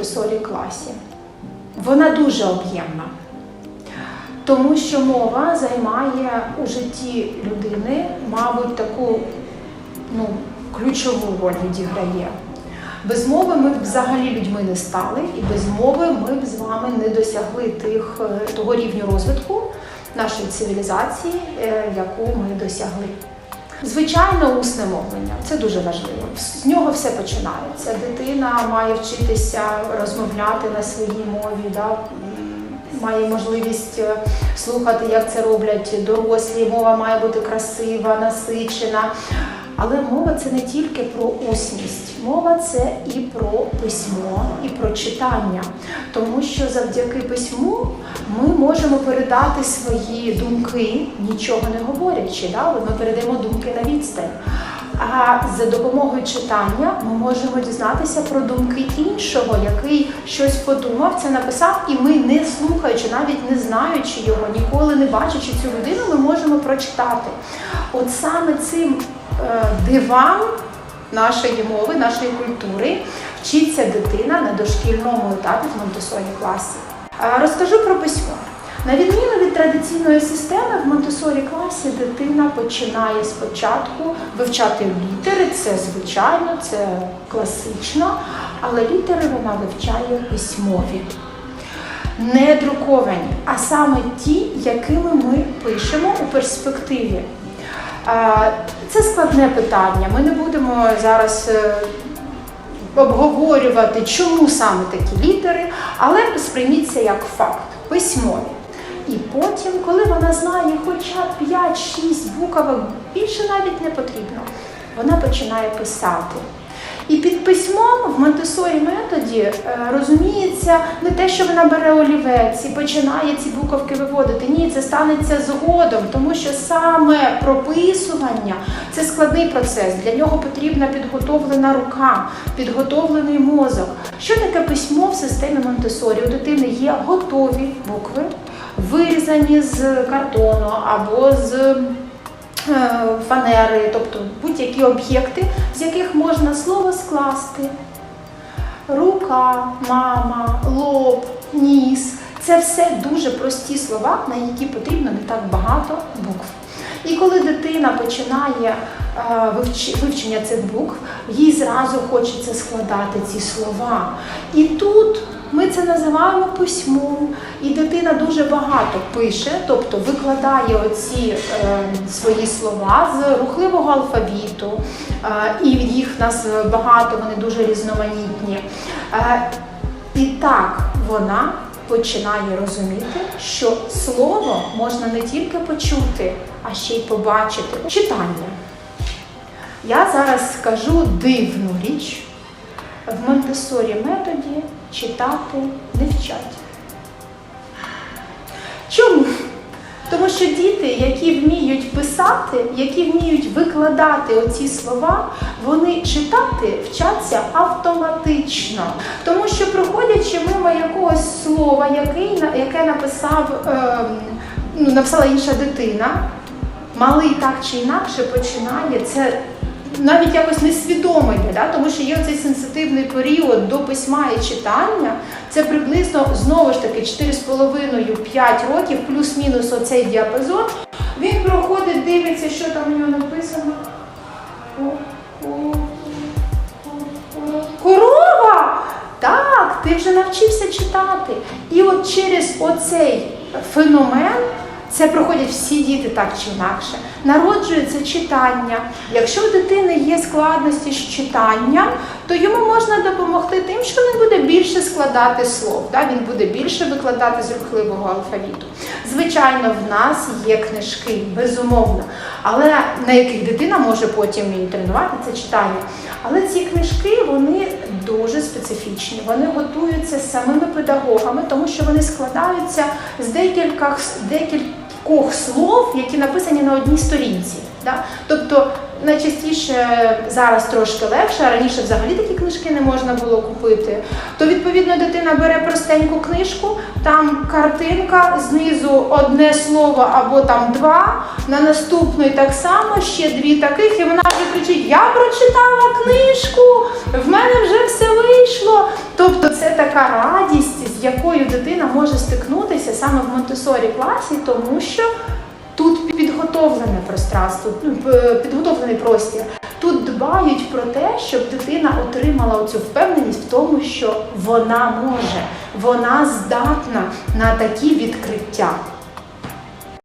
Монтесорі класі. Вона дуже об'ємна, тому що мова займає у житті людини, мабуть, таку ну, ключову роль відіграє. Без мови ми б взагалі людьми не стали, і без мови ми б з вами не досягли тих, е, того рівню розвитку нашої цивілізації, е, яку ми досягли. Звичайно, усне мовлення це дуже важливо. З нього все починається. Дитина має вчитися розмовляти на своїй мові, да? має можливість е, слухати, як це роблять дорослі. Мова має бути красива, насичена. Але мова це не тільки про усність, мова це і про письмо, і про читання. Тому що завдяки письму ми можемо передати свої думки, нічого не говорячи. Да? Ми передаємо думки на відстань. А за допомогою читання ми можемо дізнатися про думки іншого, який щось подумав, це написав, і ми, не слухаючи, навіть не знаючи його, ніколи не бачачи цю людину, ми можемо прочитати. От саме цим дивам нашої мови, нашої культури вчиться дитина на дошкільному етапі в Монтесорі класі. Розкажу про письмо. На відміну від традиційної системи, в Монтесорі класі дитина починає спочатку вивчати літери. Це звичайно, це класично, але літери вона вивчає письмові. Не друковані, а саме ті, якими ми пишемо у перспективі. Це складне питання. Ми не будемо зараз е, обговорювати, чому саме такі літери, але сприйміться як факт письмові. І потім, коли вона знає хоча 5-6 буквок, більше навіть не потрібно, вона починає писати. І під письмом в Монтесорі методі е, розуміється не те, що вона бере олівець і починає ці буковки виводити. Ні, це станеться згодом, тому що саме прописування це складний процес. Для нього потрібна підготовлена рука, підготовлений мозок. Що таке письмо в системі Монтесорі? У дитини є готові букви, вирізані з картону або з фанери, тобто будь-які об'єкти, з яких можна слово скласти. Рука, мама, лоб, ніс це все дуже прості слова, на які потрібно не так багато букв. І коли дитина починає е, вивчення цих букв, їй зразу хочеться складати ці слова. І тут ми це називаємо письмом, і дитина дуже багато пише, тобто викладає оці е, свої слова з рухливого алфавіту, е, і їх в нас багато, вони дуже різноманітні. Е, і так вона починає розуміти, що слово можна не тільки почути, а ще й побачити. Читання. Я зараз скажу дивну річ. В Монтесорі методі читати не вчать. Чому? Тому що діти, які вміють писати, які вміють викладати оці слова, вони читати вчаться автоматично. Тому що проходячи мимо якогось слова, на- яке написав, ем, ну, написала інша дитина, малий так чи інакше починає це навіть якось несвідомо йде, да? тому що є цей сенситивний період до письма і читання. Це приблизно знову ж таки 4,5-5 років, плюс-мінус оцей діапазон. Він проходить, дивиться, що там у нього написано. Корова! Так, ти вже навчився читати. І от через оцей феномен це проходять всі діти так чи інакше. Народжується читання. Якщо у дитини є складності з читанням, то йому можна допомогти тим, що він буде більше складати слов, да? він буде більше викладати з рухливого алфавіту. Звичайно, в нас є книжки, безумовно, але на яких дитина може потім і тренувати це читання. Але ці книжки вони дуже специфічні. Вони готуються самими педагогами, тому що вони складаються з декількох, декількох слов, які написані на одній сторінці. Да? Тобто найчастіше зараз трошки легше, а раніше взагалі такі книжки не можна було купити. То відповідно дитина бере простеньку книжку, там картинка, знизу одне слово або там два, на наступної так само, ще дві таких, і вона вже кричить: Я прочитала книжку, в мене вже все вийшло. Тобто це така якою дитина може стикнутися саме в монтесорі класі, тому що тут підготовлене пространство, ну, підготовлений простір. Тут дбають про те, щоб дитина отримала цю впевненість в тому, що вона може, вона здатна на такі відкриття.